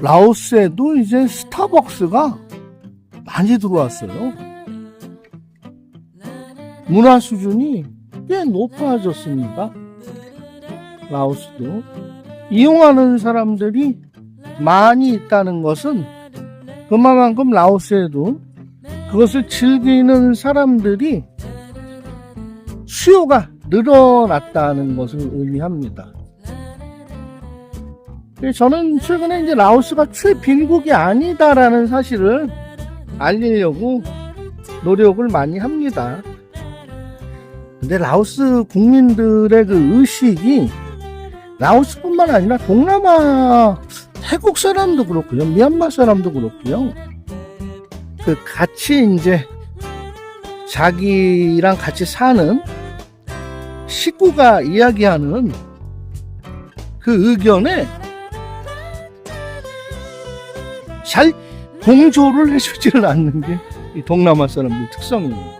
라오스에도 이제 스타벅스가 많이 들어왔어요. 문화 수준이 꽤 높아졌습니다. 라오스도. 이용하는 사람들이 많이 있다는 것은 그만큼 라오스에도 그것을 즐기는 사람들이 수요가 늘어났다는 것을 의미합니다. 예, 저는 최근에 이제 라오스가 최빈국이 아니다라는 사실을 알리려고 노력을 많이 합니다. 근데 라오스 국민들의 그 의식이 라오스뿐만 아니라 동남아 태국 사람도 그렇고요, 미얀마 사람도 그렇고요. 그 같이 이제 자기랑 같이 사는 식구가 이야기하는 그 의견에 잘 동조를 해주지를 않는 게 이 동남아 사람들 특성이에요.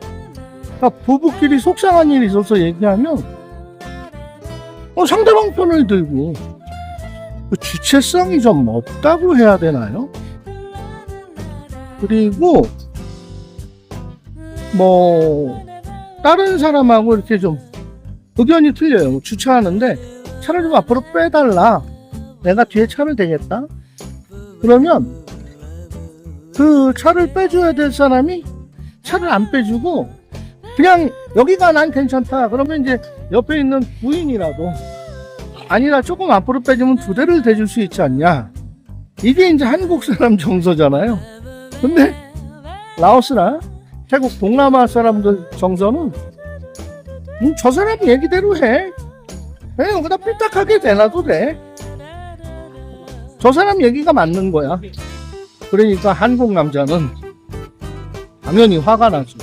그러니까 부부끼리 속상한 일이 있어서 얘기하면 어, 상대방 편을 들고 그 주체성이 좀 없다고 해야 되나요? 그리고 뭐 다른 사람하고 이렇게 좀 의견이 틀려요. 뭐 주차하는데 차를 좀 앞으로 빼달라. 내가 뒤에 차를 대겠다. 그러면 그 차를 빼줘야 될 사람이 차를 안 빼주고 그냥 여기가 난 괜찮다. 그러면 이제 옆에 있는 부인이라도 아니라 조금 앞으로 빼주면 두 대를 대줄 수 있지 않냐. 이게 이제 한국 사람 정서잖아요. 근데 라오스나 태국 동남아 사람들 정서는 음, 저 사람 얘기대로 해. 그냥 여기다 삐딱하게 대놔도 돼. 저 사람 얘기가 맞는 거야. 그러니까 한국 남자는 당연히 화가 나죠.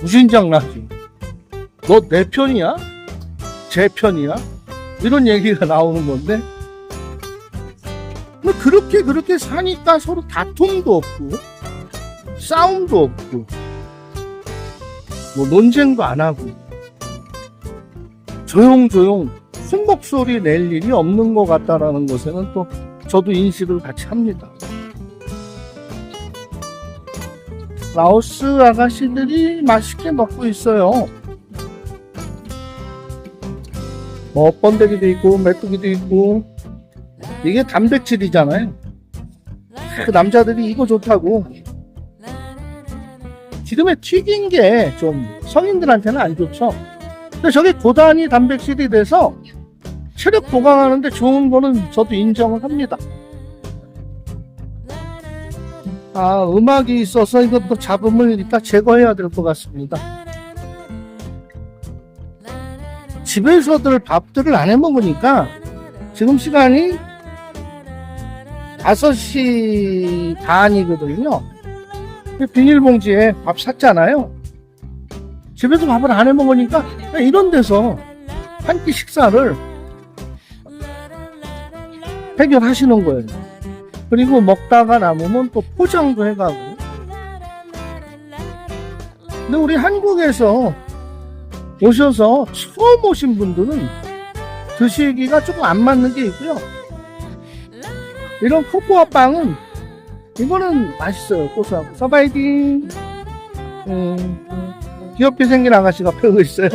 무신장 나죠. 너 내 편이야? 제 편이야? 이런 얘기가 나오는 건데. 뭐 그렇게 그렇게 사니까 서로 다툼도 없고 싸움도 없고 뭐 논쟁도 안 하고 조용조용 큰 목소리 낼 일이 없는 것 같다라는 것에는 또 저도 인식을 같이 합니다. 라오스 아가씨들이 맛있게 먹고 있어요. 뭐 번데기도 있고 메뚜기도 있고 이게 단백질이잖아요. 그 남자들이 이거 좋다고 기름에 튀긴 게 좀 성인들한테는 안 좋죠. 근데 저게 고단위 단백질이 돼서 체력 보강하는데 좋은 거는 저도 인정을 합니다. 아, 음악이 있어서 이것도 잡음을 이따 제거해야 될 것 같습니다. 집에서들 밥들을 안 해 먹으니까 지금 시간이 5시 반이거든요. 비닐봉지에 밥 샀잖아요. 집에서 밥을 안 해 먹으니까 이런 데서 한 끼 식사를 해결하시는 거예요. 그리고 먹다가 남으면 또 포장도 해가고. 근데 우리 한국에서 오셔서 처음 오신 분들은 드시기가 조금 안 맞는 게 있고요. 이런 코코아 빵은 이거는 맛있어요. 고소하고. 서바이딩. 음, 귀엽게 생긴 아가씨가 펴고 있어요.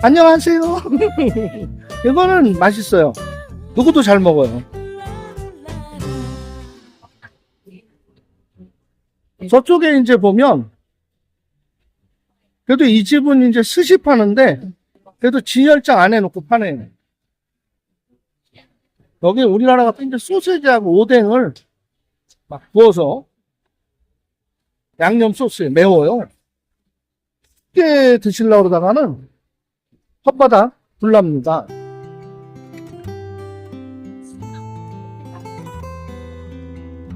안녕하세요. 이거는 맛있어요. 누구도 잘 먹어요. 저쪽에 이제 보면 그래도 이 집은 이제 스시 파는데 그래도 진열장 안 해놓고 파네. 여기 우리나라 같은 이제 소세지하고 오뎅을 막 부어서 양념 소스에 매워요. 쉽게 드시려고 그러다가는 혓바닥 불납니다.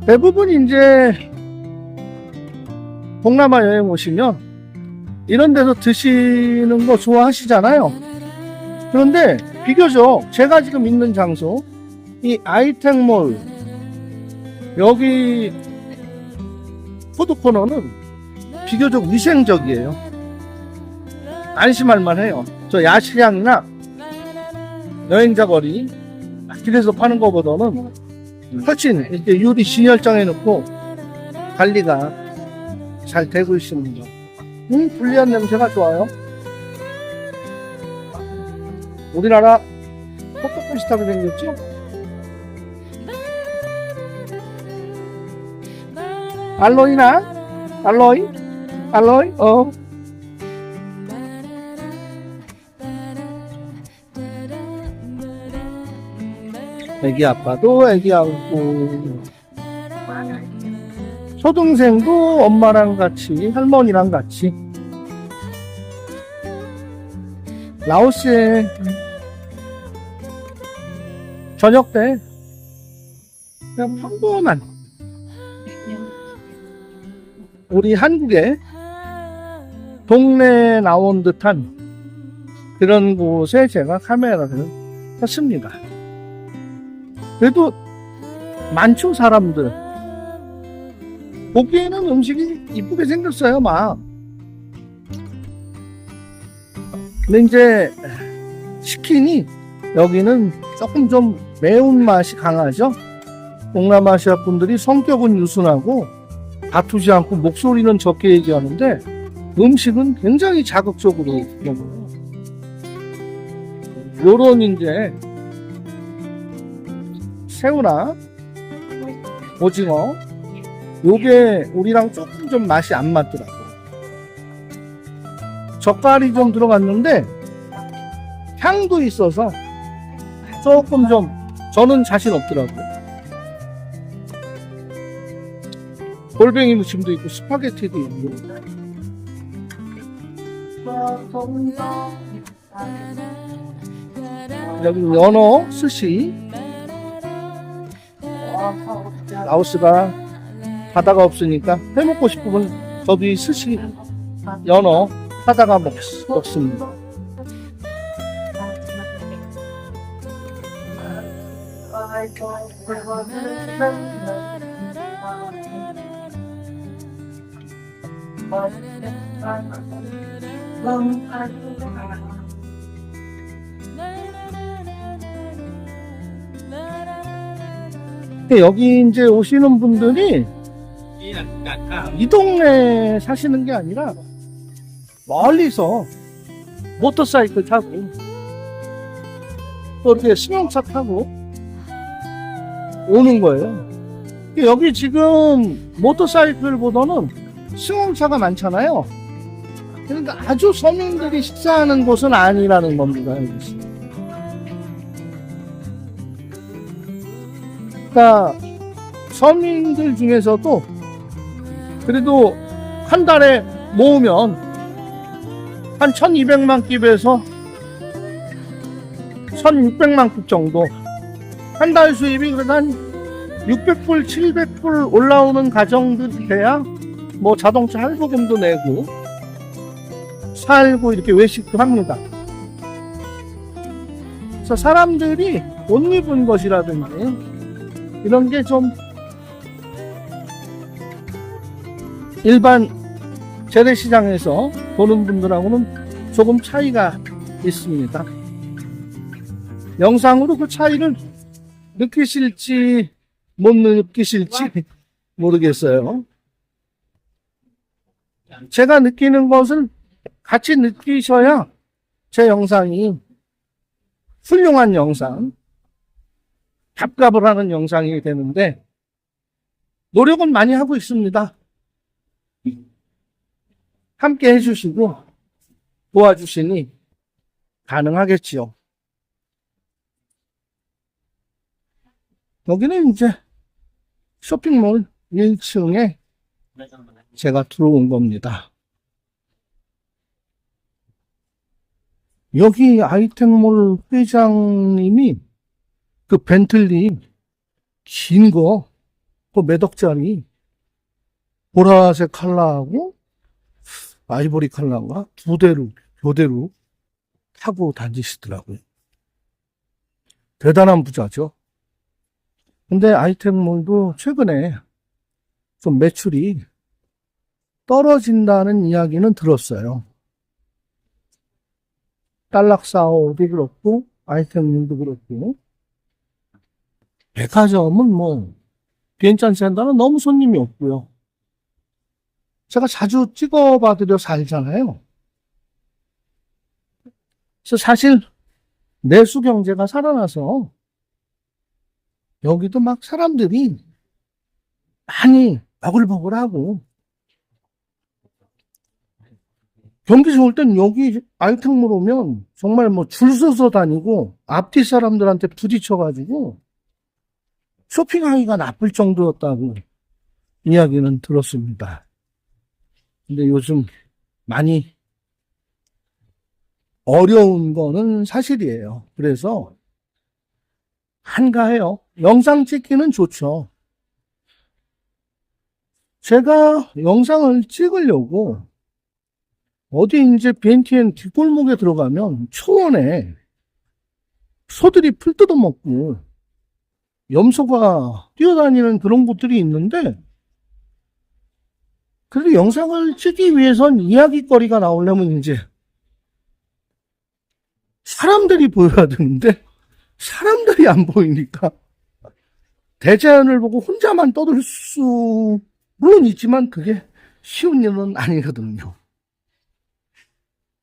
대부분 이제 동남아 여행 오시면 이런 데서 드시는 거 좋아하시잖아요. 그런데 비교적 제가 지금 있는 장소 이 아이텍몰 여기 푸드코너는 비교적 위생적이에요. 안심할 만해요. 저 야시장이나 여행자 거리 길에서 파는 것보다는 훨씬 이렇게 유리 진열장에 넣고 관리가 잘 되고 있습니다. 음, 불리한 냄새가 좋아요. 우리나라 포토 비슷하게 생겼죠? 알로이나? 알로이? 알로이? 어. 애기 아빠도 애기 안고 초등생도 엄마랑 같이 할머니랑 같이 라오스에 저녁 때 그냥 평범한 우리 한국의 동네에 나온 듯한 그런 곳에 제가 카메라를 켰습니다. 그래도 많죠 사람들 보기에는 음식이 이쁘게 생겼어요 막 근데 이제 치킨이 여기는 조금 좀 매운맛이 강하죠? 동남아시아 분들이 성격은 유순하고 다투지 않고 목소리는 적게 얘기하는데 음식은 굉장히 자극적으로 먹어요. 요런 이제 새우나 오징어 요게 우리랑 조금 좀 맛이 안 맞더라고요 젓갈이 좀 들어갔는데 향도 있어서 조금 좀 저는 자신 없더라고요 골뱅이 무침도 있고 스파게티도 있고. 여기 연어 스시. 라오스가 바다가 없으니까 회 먹고 싶으면 저도 이 스시 연어 사다가 먹, 먹습니다. 여기 이제 오시는 분들이 이 동네에 사시는 게 아니라 멀리서 모터사이클 타고 또 이렇게 승용차 타고 오는 거예요. 여기 지금 모터사이클보다는 승용차가 많잖아요. 그러니까 아주 서민들이 식사하는 곳은 아니라는 겁니다. 여기서. 그러니까 서민들 중에서도 그래도 한 달에 모으면 한 1200만 깁에서 1600만 깁 정도. 한 달 수입이 그래도 한 600불 700불 올라오는 가정들이 돼야 뭐 자동차 할부금도 내고 살고 이렇게 외식도 합니다. 그래서 사람들이 옷 입은 것이라든지 이런 게 좀 일반 재래시장에서 보는 분들하고는 조금 차이가 있습니다. 영상으로 그 차이를 느끼실지 못 느끼실지 모르겠어요. 제가 느끼는 것을 같이 느끼셔야 제 영상이 훌륭한 영상, 답갑을 하는 영상이 되는데 노력은 많이 하고 있습니다. 함께 해주시고 도와주시니 가능하겠지요. 여기는 이제 쇼핑몰 1층에 제가 들어온 겁니다. 여기 아이텍몰 회장님이 그 벤틀리 긴 거, 그몇 억짜리 보라색 컬러하고 아이보리 컬러인가 두 대로 교대로 타고 다니시더라고요. 대단한 부자죠. 근데 아이템몰도 최근에 좀 매출이 떨어진다는 이야기는 들었어요. 딸락사오도 그렇고 아이템몰도 그렇고 백화점은 뭐 비엔짠 센터는 너무 손님이 없고요. 제가 자주 찍어봐드려 살잖아요. 그래서 사실 내수 경제가 살아나서 여기도 막 사람들이 많이 버글버글하고 경기 좋을 땐 여기 아이템물 오면 정말 뭐 줄 서서 다니고 앞뒤 사람들한테 부딪혀가지고 쇼핑하기가 나쁠 정도였다고 이야기는 들었습니다. 근데 요즘 많이 어려운 거는 사실이에요. 그래서 한가해요. 영상 찍기는 좋죠. 제가 영상을 찍으려고 어디 이제 BNTN 뒷골목에 들어가면 초원에 소들이 풀 뜯어먹고 염소가 뛰어다니는 그런 곳들이 있는데 그래도 영상을 찍기 위해선 이야기거리가 나오려면 이제 사람들이 보여야 되는데 사람들이 안 보이니까 대자연을 보고 혼자만 떠들 수 물론 있지만 그게 쉬운 일은 아니거든요.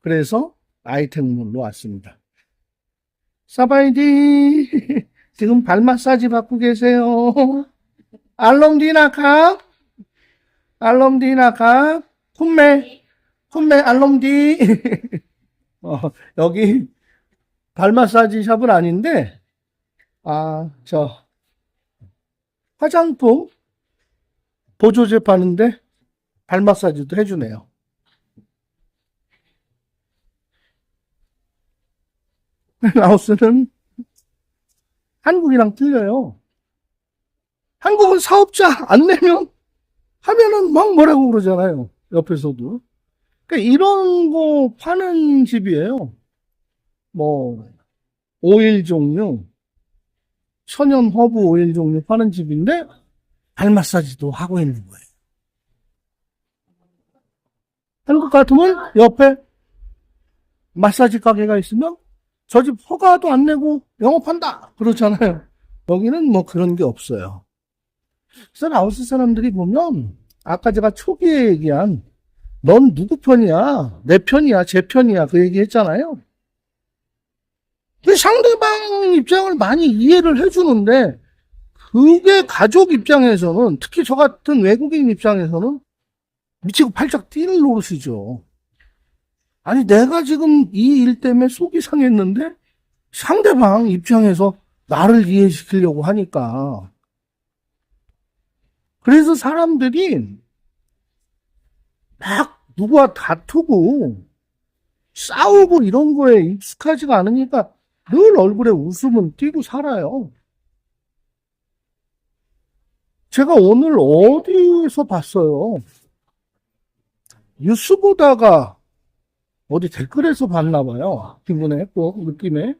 그래서 아이템물로 왔습니다. 사바이디 지금 발 마사지 받고 계세요. 알롬디나카 알롬디나카 쿰메 쿰메 알롬디 어, 여기 발 마사지 샵은 아닌데 아 저 화장품 보조제 파는데 발 마사지도 해주네요. 라오스는 한국이랑 틀려요. 한국은 사업자 안 내면 하면은 막 뭐라고 그러잖아요. 옆에서도. 그러니까 이런 거 파는 집이에요. 뭐 오일 종류, 천연 허브 오일 종류 파는 집인데 발 마사지도 하고 있는 거예요. 한국 같으면 옆에 마사지 가게가 있으면 저 집 허가도 안 내고 영업한다 그렇잖아요. 여기는 뭐 그런 게 없어요. 그래서 라오스 사람들이 보면 아까 제가 초기에 얘기한 넌 누구 편이야? 내 편이야? 제 편이야? 그 얘기 했잖아요. 그 상대방 입장을 많이 이해를 해주는데 그게 가족 입장에서는 특히 저 같은 외국인 입장에서는 미치고 팔짝 뛰는 노릇이죠. 아니 내가 지금 이 일 때문에 속이 상했는데 상대방 입장에서 나를 이해시키려고 하니까 그래서 사람들이 막 누구와 다투고 싸우고 이런 거에 익숙하지가 않으니까 늘 얼굴에 웃음은 띄고 살아요. 제가 오늘 어디에서 봤어요? 뉴스 보다가 어디 댓글에서 봤나 봐요. 기분에, 꼭 느낌에.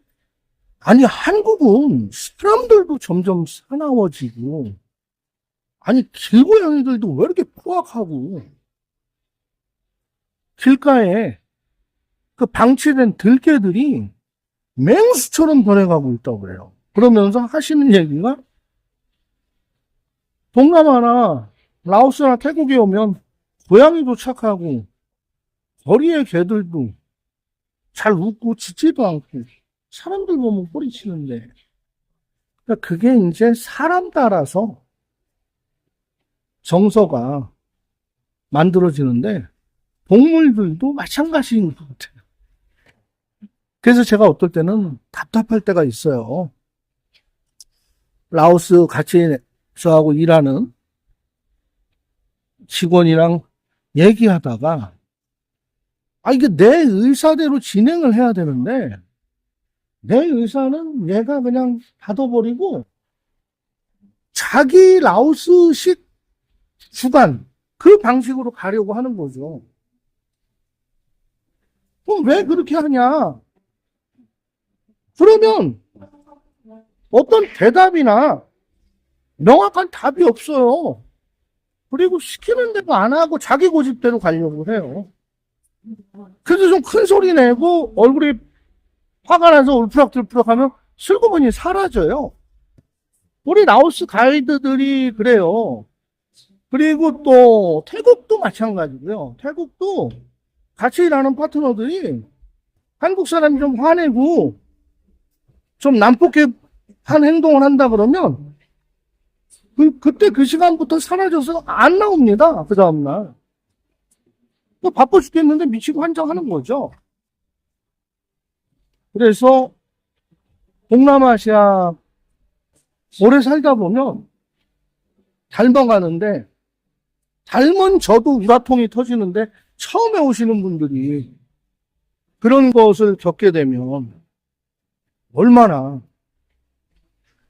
아니, 한국은 사람들도 점점 사나워지고, 아니, 길고양이들도 왜 이렇게 포악하고, 길가에 그 방치된 들개들이 맹수처럼 변해가고 있다고 그래요. 그러면서 하시는 얘기가, 동남아나 라오스나 태국에 오면 고양이도 착하고, 거리의 개들도 잘 웃고 짖지도 않고 사람들 보면 꼬리치는데 그러니까 그게 이제 사람 따라서 정서가 만들어지는데 동물들도 마찬가지인 것 같아요. 그래서 제가 어떨 때는 답답할 때가 있어요. 라오스 같이 저하고 일하는 직원이랑 얘기하다가 아, 이게 내 의사대로 진행을 해야 되는데, 내 의사는 얘가 그냥 닫아버리고, 자기 라오스식 주간, 그 방식으로 가려고 하는 거죠. 그럼 왜 그렇게 하냐? 그러면, 어떤 대답이나 명확한 답이 없어요. 그리고 시키는 대로 안 하고 자기 고집대로 가려고 해요. 그래도 좀큰 소리 내고 얼굴이 화가 나서 울프락들프락 하면 슬그머니 사라져요. 우리 라오스 가이드들이 그래요. 그리고 또 태국도 마찬가지고요. 태국도 같이 일하는 파트너들이 한국 사람이 좀 화내고 좀 난폭한 행동을 한다 그러면 그, 그때 그 시간부터 사라져서 안 나옵니다. 그 다음날. 또 바빠 죽겠는데 미치고 환장하는 거죠. 그래서 동남아시아 오래 살다 보면 닮아가는데 닮은 저도 우라통이 터지는데 처음에 오시는 분들이 그런 것을 겪게 되면 얼마나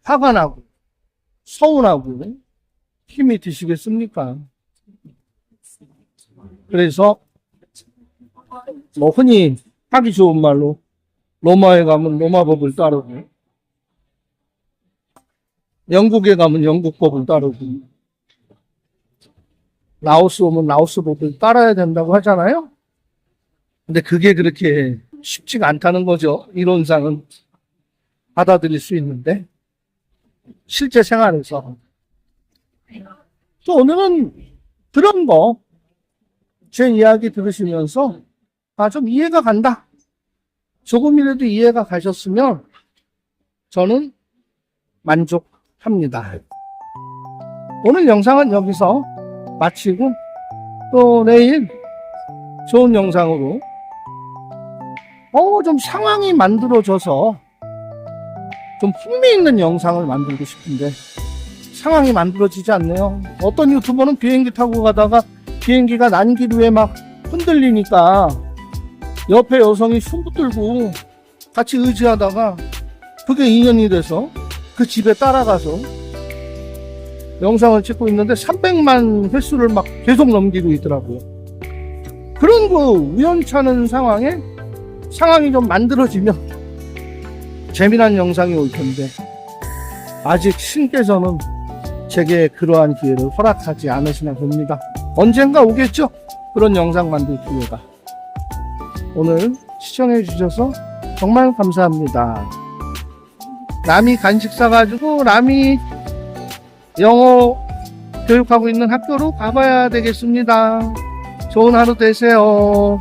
화가 나고 서운하고 힘이 드시겠습니까? 그래서 뭐 흔히 하기 좋은 말로 로마에 가면 로마 법을 따르고 영국에 가면 영국 법을 따르고 라오스 오면 라오스 법을 따라야 된다고 하잖아요. 근데 그게 그렇게 쉽지가 않다는 거죠. 이론상은 받아들일 수 있는데 실제 생활에서 또 오늘은 그런 거 제 이야기 들으시면서 아 좀 이해가 간다. 조금이라도 이해가 가셨으면 저는 만족합니다. 오늘 영상은 여기서 마치고 또 내일 좋은 영상으로 어, 좀 상황이 만들어져서 좀 흥미있는 영상을 만들고 싶은데 상황이 만들어지지 않네요. 어떤 유튜버는 비행기 타고 가다가 비행기가 난길 위에 막 흔들리니까 옆에 여성이 숨 붙들고 같이 의지하다가 그게 인연이 돼서 그 집에 따라가서 영상을 찍고 있는데 300만 횟수를 막 계속 넘기고 있더라고요. 그런 그 우연찮은 상황에 상황이 좀 만들어지면 재미난 영상이 올 텐데 아직 신께서는 제게 그러한 기회를 허락하지 않으시나 봅니다. 언젠가 오겠죠? 그런 영상 만들 기회가. 오늘 시청해 주셔서 정말 감사합니다. 남이 간식 사가지고 남이 영어 교육하고 있는 학교로 가봐야 되겠습니다. 좋은 하루 되세요.